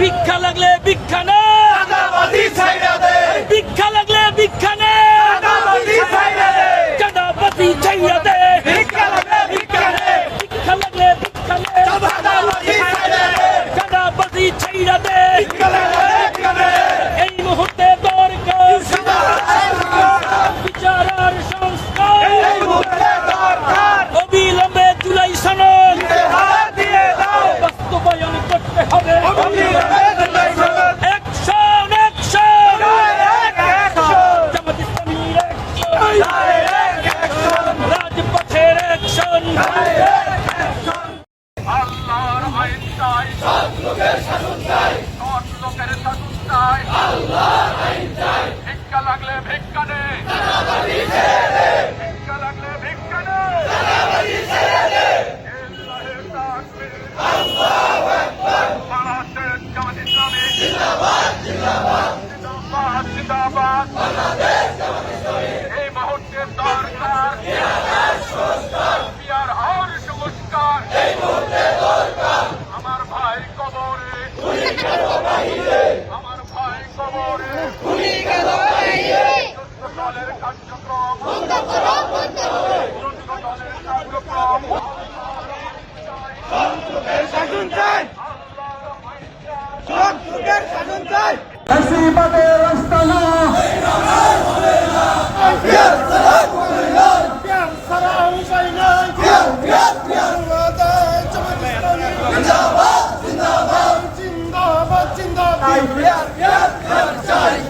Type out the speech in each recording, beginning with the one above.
ভিক্ষা লাগলে ভিক্ষা নে। ভিক্ষা লাগলে ভিক্ষা নে। চাঁদাবাজি ছাইয়া দে। ভিক্ষা লাগলে ভিক্ষা নে। আল্লাহর আইন চাই সৎ লোকের শাসন চাই সৎ লোকের শাসন চাই আল্লাহর আইন চাই ভিক্ষা লাগলে ভিক্ষা নে ভিক্ষা লাগলে ভিক্ষা নে ইল্লাহি তাকবীর আল্লাহু আকবার বাংলাদেশ জামাত ইসলামী জিন্দাবাদ জিন্দাবাদ জিন্দাবাদ এই আমার ভাই কবরে দলের কার্যক্রম। যুদ্ধ দলের কার্যক্রম শাসন চাই। শাসন চাই। ফ্যাসিবাদের আস্তানা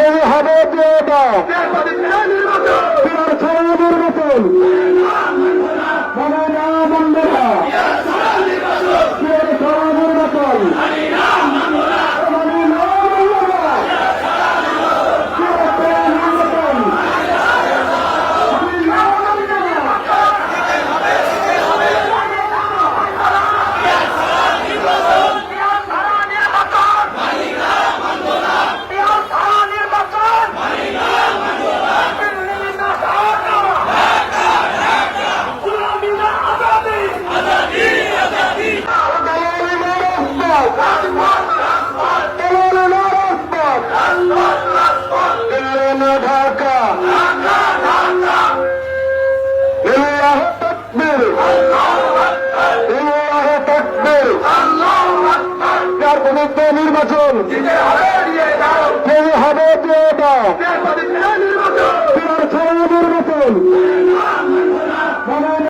কেউ হবে দিয়ে দাও বিরাট ছাড়া নির্বাচন মানে না মানব না বিরাট ছাড়া নির্বাচন মানে না মানব না বিরাট ছাড়া নির্বাচন ঢাকা ইল্লাহ তাকবীর ইল্লাহ তাকবীর যার বিরুদ্ধে নির্বাচন কেউ হবে বিরাট ছাড়া নির্বাচন